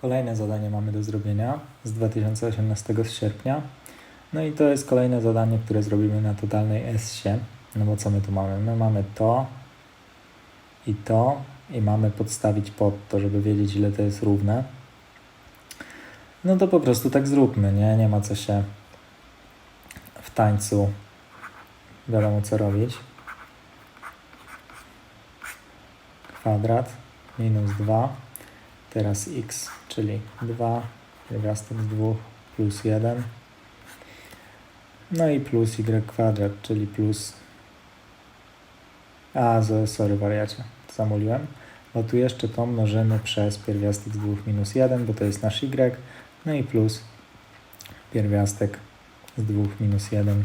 Kolejne zadanie mamy do zrobienia z 2018 sierpnia. No i to jest kolejne zadanie, które zrobimy na totalnej S-sie. No bo co my tu mamy? My mamy to i to i mamy podstawić pod to, żeby wiedzieć ile to jest równe. No to po prostu tak zróbmy, nie? Nie ma co się w tańcu wiadomo co robić. Kwadrat minus 2 Teraz x, czyli 2, pierwiastek z 2 plus 1. No i plus y kwadrat, czyli plus... A, sorry wariacie, zamuliłem. Bo tu jeszcze to mnożymy przez pierwiastek z 2 minus 1, bo to jest nasz y. No i plus pierwiastek z 2 minus 1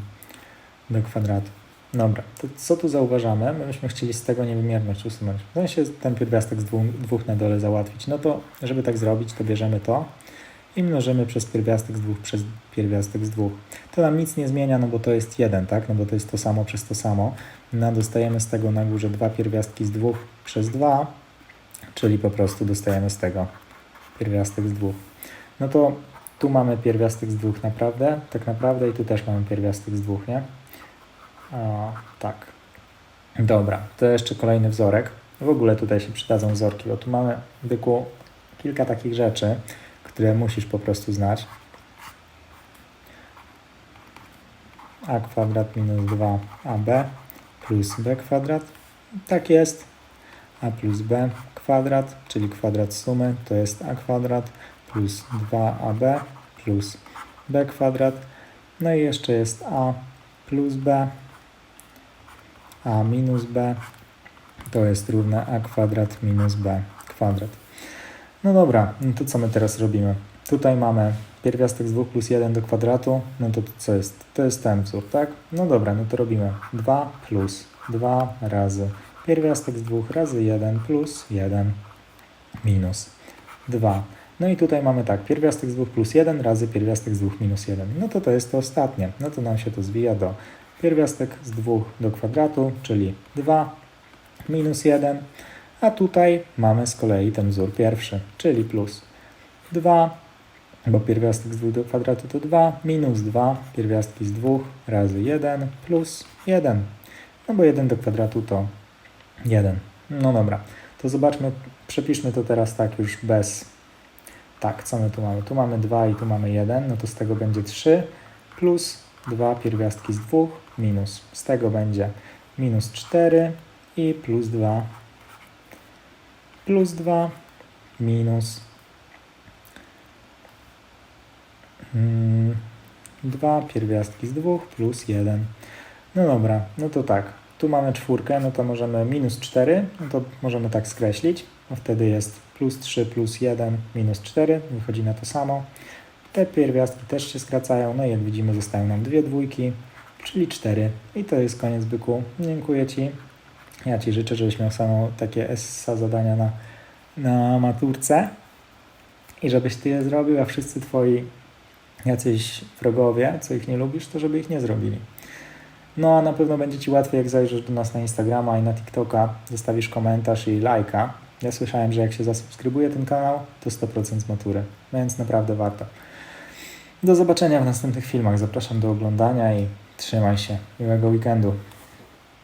do kwadratu. Dobra, to co tu zauważamy? My byśmy chcieli z tego niewymierność usunąć. W sensie ten pierwiastek z dwóch, dwóch na dole załatwić. No to, żeby tak zrobić, to bierzemy to i mnożymy przez pierwiastek z dwóch przez pierwiastek z dwóch. To nam nic nie zmienia, no bo to jest jeden, tak? No bo to jest to samo przez to samo. No dostajemy z tego na górze dwa pierwiastki z dwóch przez dwa, czyli po prostu dostajemy z tego pierwiastek z dwóch. No to tu mamy pierwiastek z dwóch naprawdę, tak naprawdę i tu też mamy pierwiastek z dwóch, nie? O, tak. Dobra, to jeszcze kolejny wzorek. W ogóle tutaj się przydadzą wzorki, bo tu mamy byku kilka takich rzeczy, które musisz po prostu znać. a kwadrat minus 2ab plus b kwadrat. Tak jest. a plus b kwadrat, czyli kwadrat sumy, to jest a kwadrat plus 2ab plus b kwadrat. No i jeszcze jest a plus b a minus b to jest równe a kwadrat minus b kwadrat. No dobra, no to co my teraz robimy? Tutaj mamy pierwiastek z 2 plus 1 do kwadratu, no to co jest? To jest ten wzór, tak? No dobra, no to robimy 2 plus 2 razy pierwiastek z 2 razy 1 plus 1 minus 2. No i tutaj mamy tak, pierwiastek z 2 plus 1 razy pierwiastek z 2 minus 1. No to to jest to ostatnie. No to nam się to zwija do pierwiastek z 2 do kwadratu, czyli 2 minus 1, a tutaj mamy z kolei ten wzór pierwszy, czyli plus 2, bo pierwiastek z 2 do kwadratu to 2, minus 2, pierwiastki z 2 razy 1 plus 1, no bo 1 do kwadratu to 1. No dobra, to zobaczmy, przepiszmy to teraz tak już bez, tak, co my tu mamy? Tu mamy 2 i tu mamy 1, no to z tego będzie 3 plus 2 pierwiastki z 2 minus, z tego będzie minus 4 i plus 2 plus 2 minus 2 pierwiastki z 2 plus 1. No dobra, no to tak. Tu mamy czwórkę, no to możemy minus 4, no to możemy tak skreślić. No wtedy jest plus 3 plus 1 minus 4, wychodzi na to samo. Te pierwiastki też się skracają, no i jak widzimy zostają nam dwie dwójki, czyli 4. I to jest koniec byku. Dziękuję Ci. Ja Ci życzę, żebyś miał samo takie essa zadania na, na maturce i żebyś Ty je zrobił, a wszyscy Twoi jacyś wrogowie, co ich nie lubisz, to żeby ich nie zrobili. No a na pewno będzie Ci łatwiej, jak zajrzysz do nas na Instagrama i na TikToka, zostawisz komentarz i lajka. Ja słyszałem, że jak się zasubskrybuje ten kanał, to 100% z matury, więc naprawdę warto. Do zobaczenia w następnych filmach. Zapraszam do oglądania i trzymaj się. Miłego weekendu.